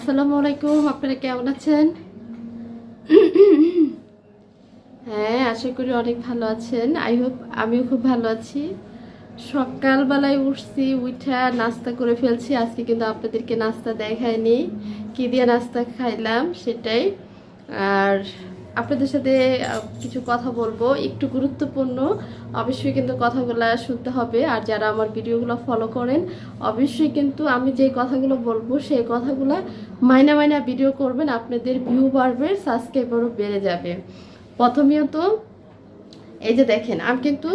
আসসালামু আলাইকুম, আপনারা কেমন আছেন? হ্যাঁ আশা করি অনেক ভালো আছেন। আই হোপ আমিও খুব ভালো আছি। সকালবেলায় উঠছি, উঠা, নাস্তা করে ফেলছি। আজকে কিন্তু আপনাদেরকে নাস্তা দেখায়নি কী দিয়ে নাস্তা খাইলাম সেটাই। আর আপনাদের সাথে কিছু কথা বলব। একটু গুরুত্বপূর্ণ, অবশ্যই কিন্তু কথাগুলো শুনতে হবে। আর যারা আমার ভিডিওগুলো ফলো করেন, অবশ্যই কিন্তু আমি যে কথাগুলো বলব, সেই কথাগুলো মাইনা মাইনা ভিডিও করবেন, আপনাদের ভিউ বাড়বে সাবস্ক্রাইবারও বেড়ে যাবে। প্রথমত, এই যে দেখেন, আমি কিন্তু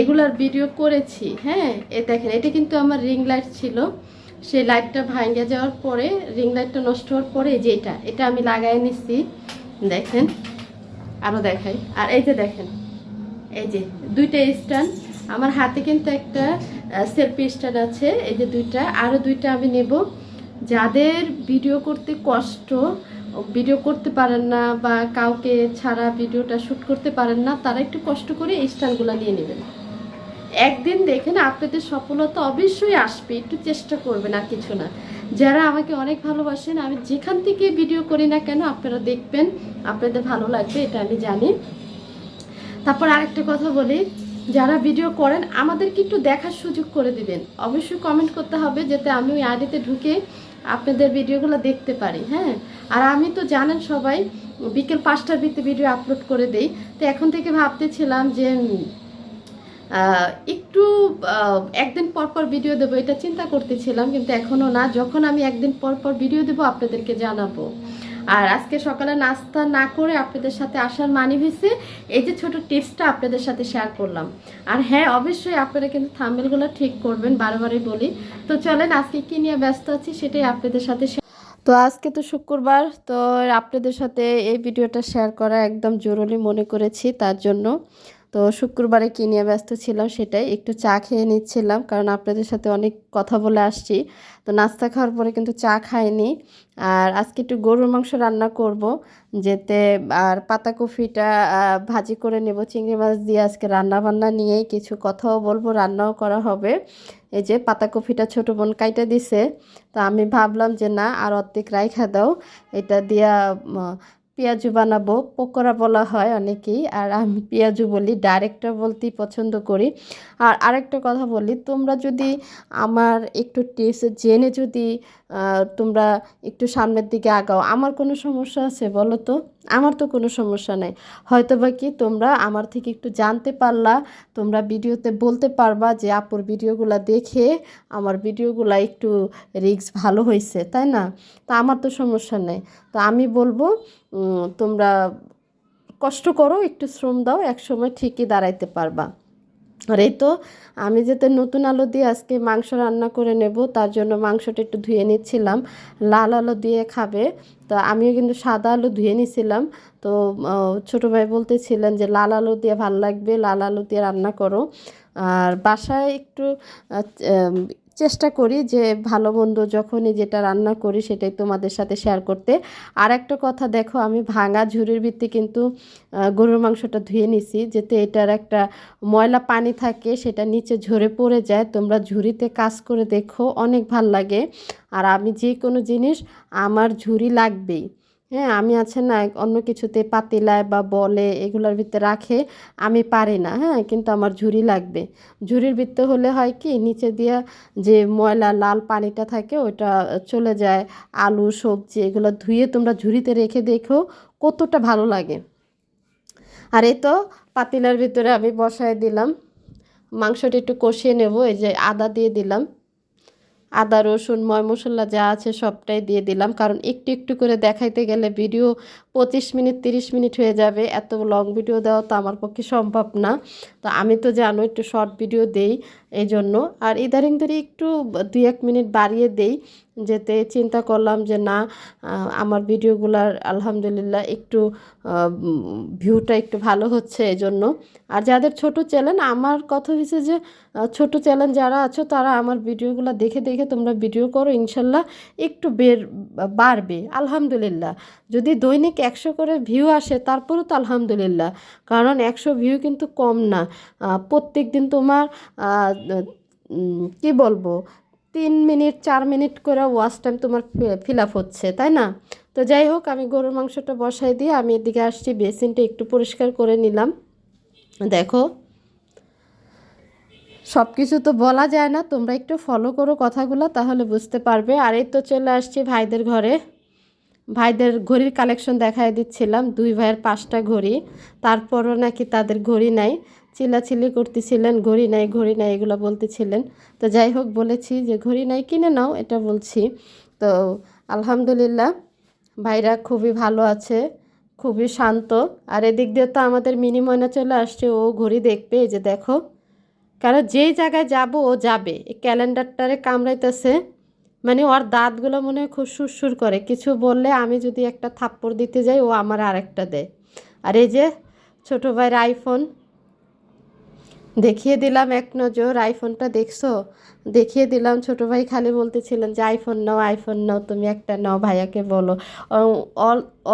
এগুলার ভিডিও করেছি হ্যাঁ? এ দেখেন, এটা কিন্তু আমার রিং লাইট ছিল। সেই লাইটটা ভাঙে যাওয়ার পরে রিং লাইটটা নষ্ট হওয়ার পরে, এই যে এটা এটা আমি লাগাই নিচ্ছি দেখেন আরও দেখাই। আর এই যে দেখেন, এই যে দুইটা স্ট্যান্ড। আমার হাতে কিন্তু একটা সেলফি স্ট্যান্ড আছে, এই যে দুইটা। আরও দুইটা আমি নেব। যাদের ভিডিও করতে কষ্ট, ভিডিও করতে পারেন না বা কাউকে ছাড়া ভিডিওটা শ্যুট করতে পারেন না, তারা একটু কষ্ট করে এই স্ট্যান্ডগুলো নিয়ে নেবেন। একদিন দেখেন আপনাদের সফলতা অবশ্যই আসবে, একটু চেষ্টা করবেন আর কিছু না। যারা আমাকে অনেক ভালোবাসেন, আমি যেখান থেকে ভিডিও করি না কেন আপনারা দেখবেন, আপনাদের ভালো লাগবে, এটা আমি জানি। তারপর আরেকটা কথা বলি, যারা ভিডিও করেন, আমাদেরকে একটু দেখার সুযোগ করে দিবেন। অবশ্যই কমেন্ট করতে হবে যাতে আমি ওই আইডিতে ঢুকে আপনাদের ভিডিওগুলো দেখতে পারি হ্যাঁ? আর আমি তো জানেন সবাই, বিকেল পাঁচটার ভিত্তি ভিডিও আপলোড করে দেই। তো এখন থেকে ভাবতেছিলাম যে একটু একদিন পর পর ভিডিও দেবো, এটা চিন্তা করতেছিলাম, কিন্তু এখনও না। যখন আমি একদিন পর পর ভিডিও দেবো, আপনাদেরকে জানাব। আর আজকে সকালে নাস্তা না করে আপনাদের সাথে আসার মানে হয়েছে, এই যে ছোট টিপসটা আপনাদের সাথে শেয়ার করলাম। আর হ্যাঁ অবশ্যই আপনারা কিন্তু থাম্বেলগুলো ঠিক করবেন, বারবারই বলি। তো চলেন, আজকে কি নিয়ে ব্যস্ত আছি সেটাই আপনাদের সাথে তো আজকে তো শুক্রবার, তো আপনাদের সাথে এই ভিডিওটা শেয়ার করা একদম জরুরি মনে করেছি, তার জন্য। তো শুক্রবারে কী নিয়ে ব্যস্ত ছিলাম সেটাই, একটু চা খেয়ে নিচ্ছিলাম কারণ আপনাদের সাথে অনেক কথা বলে আসছি। তো নাস্তা খাওয়ার পরে কিন্তু চা খাইনি আর আজকে একটু গরুর মাংস রান্না করব যেতে আর পাতাকপিটা ভাজি করে নেব, চিংড়ি মাছ দিয়ে আজকে রান্না বান্না নিয়েই কিছু কথাও বলব, রান্নাও করা হবে। এই যে পাতাকপিটা ছোটো বোন কাইটা দিছে, তো আমি ভাবলাম যে না আর অর্ধেক রাইখা দাও, এটা দিয়া পেঁয়াজু বানাবো, পকোড়া বলা হয় অনেকেই, আর আমি পেঁয়াজু বলি, ডাইরেক্টর বলতেই পছন্দ করি। আর আরেকটা কথা বলি, তোমরা যদি আমার একটু টিপস জেনে যদি তোমরা একটু সামনের দিকে আগাও, আমার কোনো সমস্যা আছে বলো তো? আমার তো কোনো সমস্যা নেই। হয়তো বা কি তোমরা আমার থেকে একটু জানতে পারলা, তোমরা ভিডিওতে বলতে পারবা যে আপুর ভিডিওগুলো দেখে আমার ভিডিওগুলো একটু রিক্স ভালো হয়েছে তাই না? তো আমার তো সমস্যা নেই। তো আমি বলব তোমরা কষ্ট করো, একটু শ্রম দাও, একসময় ঠিকই দাঁড়াইতে পারবা। আর এই তো আমি যেতে নতুন আলু দিয়ে আজকে মাংস রান্না করে নেব, তার জন্য মাংসটা একটু ধুয়ে নিচ্ছিলাম। লাল আলু দিয়ে খাবে, তো আমিও কিন্তু সাদা আলু ধুয়ে নিছিলাম। তো ছোটো ভাই বলতেছিলেন যে লাল আলু দিয়ে ভালো লাগবে, লাল আলু দিয়ে রান্না করো। আর বাসায় একটু চেষ্টা করি যে ভালো মন্দ যখনই যেটা রান্না করি সেটাই তোমাদের সাথে শেয়ার করতে। আর একটা কথা দেখো, আমি ভাঙা ঝুড়ির ভিত্তি কিন্তু গরুর মাংসটা ধুয়ে নিছি। যাতে এটার একটা ময়লা পানি থাকে, সেটা নিচে ঝরে পড়ে যায়। তোমরা ঝুড়িতে কাজ করে দেখো, অনেক ভালো লাগে। আর আমি যে কোনো জিনিস আমার ঝুড়ি লাগবেই। হ্যাঁ আমি আছে না অন্য কিছুতে পাতিলায় বা বলে এগুলোর ভিতরে রাখে, আমি পারি না হ্যাঁ কিন্তু আমার ঝুড়ি লাগবে। ঝুড়ির ভিতরে হলে হয় কি, নিচে দিয়া যে ময়লা, লাল পানিটা থাকে ওটা চলে যায়, আলু, সবজি, এগুলো ধুয়ে তোমরা ঝুড়িতে রেখে দেখো কতটা ভালো লাগে। আর এই তো পাতিলার ভিতরে আমি বসায় দিলাম, মাংসটা একটু কষিয়ে নেব, এই যে আদা দিয়ে দিলাম। আদা, রসুন ময় মশলা যা আছে সবটাই দিয়ে দিলাম। কারণ একটু একটু করে দেখাইতে গেলে ভিডিও পঁচিশ মিনিট, তিরিশ মিনিট হয়ে যাবে। এত লং ভিডিও দেওয়া তো আমার পক্ষে সম্ভব না। তো আমি তো জানো একটু শর্ট ভিডিও দেই এই জন্য আর ইদারিং ধরে একটু দুই এক মিনিট বাড়িয়ে দেই। যেতে চিন্তা করলাম যে না আমার ভিডিওগুলার আলহামদুলিল্লাহ একটু ভিউটা একটু ভালো হচ্ছে এই জন্য আর যাদের ছোট চ্যানেল, আমার কথা হয়েছে যে ছোট চ্যানেল যারা আছো তারা আমার ভিডিওগুলো দেখে দেখে তোমরা ভিডিও করো, ইনশাল্লাহ একটু বের বাড়বে, আলহামদুলিল্লাহ। যদি দৈনিক একশো করে ভিউ আসে তারপরেও তো আলহামদুলিল্লাহ, কারণ একশো ভিউ কিন্তু কম না। প্রত্যেক দিন তোমার কি বলব তিন মিনিট, চার মিনিট করে ওয়াশ টাইম তোমার ফিল আপ হচ্ছে, তাই না? তো যাই হোক, আমি গরুর মাংসটা বসাই দিয়ে আমি এদিকে আসছি, বেসিনটা একটু পরিষ্কার করে নিলাম। দেখো সব কিছু তো বলা যায় না, তোমরা একটু ফলো করো কথাগুলো, তাহলে বুঝতে পারবে। আর এই তো চলে আসছি ভাইদের ঘরে। ভাইদের ঘড়ির কালেকশন দেখাই দিচ্ছিলাম। দুই ভাইয়ের পাঁচটা ঘড়ি। তারপরও নাকি তাদের ঘড়ি নাই। চিল্লাচিল্লি করতেছিলেন, ঘড়ি নাই ঘড়ি নাই এগুলো বলতেছিলেন। তো যাই হোক, বলেছি যে ঘড়ি নাই, কিনে নাও, এটা বলছি। তো আলহামদুলিল্লাহ, ভাইরা খুবই ভালো আছে, খুবই শান্ত। আর এদিক দিয়ে তো আমাদের মিনি ময়না চলে আসছে, ও ঘড়ি দেখবে, এই যে দেখো। কারণ যেই জায়গায় যাব, ও যাবে। এই ক্যালেন্ডারটারে কামড়াইতেছে। মানে ওর দাঁতগুলো মনে হয় খুব সুরসুর করে। কিছু বললে আমি যদি একটা থাপ্পড় দিতে যাই, ও আমার আরেকটা দেয়। আর এই যে ছোটো ভাইয়ের আইফোন দেখিয়ে দিলাম এক নজর। আইফোনটা দেখছ? দেখিয়ে দিলাম। ছোট ভাই খালি বলতেছিলেন যে আইফোন নাও আইফোন নাও, তুমি একটা নাও ভাইয়াকে বলো।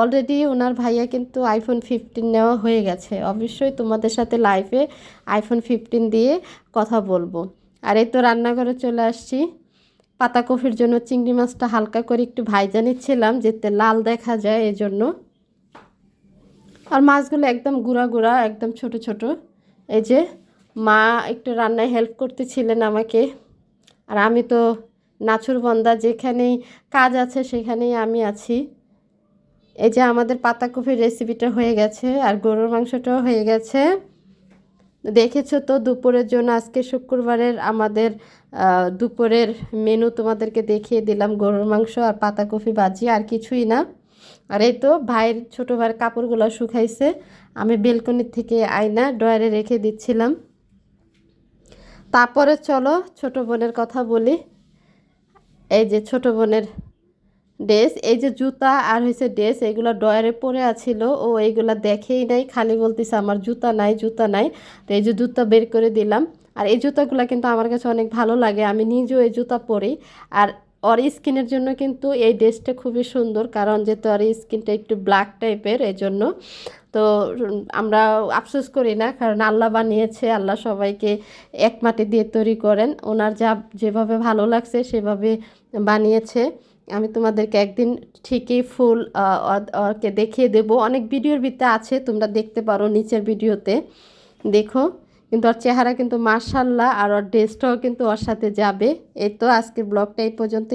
অলরেডি ওনার ভাইয়া কিন্তু আইফোন ফিফটিন নেওয়া হয়ে গেছে। অবশ্যই তোমাদের সাথে লাইভে আইফোন ফিফটিন দিয়ে কথা বলব। আর এই তো রান্নাঘরে চলে আসছি। পাতাকপির জন্য চিংড়ি মাছটা হালকা করে একটু ভাইজা নিচ্ছিলাম, যেতে লাল দেখা যায় এই জন্য আর মাছগুলো একদম গুঁড়া গুঁড়া, একদম ছোট ছোট। এই যে মা একটু রান্নায় হেল্প করতেছিলেন আমাকে। আর আমি তো নাচুর বন্দা, যেখানেই কাজ আছে সেখানেই আমি আছি। এই যে আমাদের পাতাকপির রেসিপিটা হয়ে গেছে, আর গরুর মাংসটাও হয়ে গেছে। দেখেছ তো দুপুরের জন্য, আজকে শুক্রবারের আমাদের দুপুরের মেনু তোমাদেরকে দেখিয়ে দিলাম, গরুর মাংস আর পাতাকপি ভাজি, আর কিছুই না। আর এই তো ভাইয়ের ছোটো ভাইয়ের কাপড়গুলো শুকাইছে, আমি বেলকনির থেকে আয়না ডয়ারে রেখে দিচ্ছিলাম। তারপরে চলো ছোট বোনের কথা বলি। এই যে ছোট বোনের ড্রেস, এই যে জুতা আর হয়েছে ড্রেস, এগুলো ডয়ারে পরে আছিল, ও এইগুলো দেখেই নাই, খালি বলতেছে আমার জুতা নাই জুতা নাই। তো এই যে জুতা বের করে দিলাম। আর এই জুতাগুলো কিন্তু আমার কাছে অনেক ভালো লাগে। আমি নিজেও এই জুতা পরি। আর ওর স্কিনের জন্য কিন্তু এই ড্রেসটা খুবই সুন্দর, কারণ যেহেতু ওর স্কিনটা একটু ব্ল্যাক টাইপের এই জন্য তো আমরা আফসোস করি না, কারণ আল্লাহ বানিয়েছে, আল্লাহ সবাইকে এক মাটি দিয়ে তৈরি করেন। ওনার যা, যেভাবে ভালো লাগছে সেভাবে বানিয়েছে। আমি তোমাদেরকে একদিন ঠিকই ফুল ওকে দেখিয়ে দেব। অনেক ভিডিওর ভিতরে আছে, তোমরা দেখতে পারো নিচের ভিডিওতে। দেখো। কিন্তু ওর চেহারা কিন্তু মার্শাল্লাহ আর ওর ড্রেসটাও কিন্তু ওর সাথে যাবে। এই তো আজকের ব্লগটা এই পর্যন্ত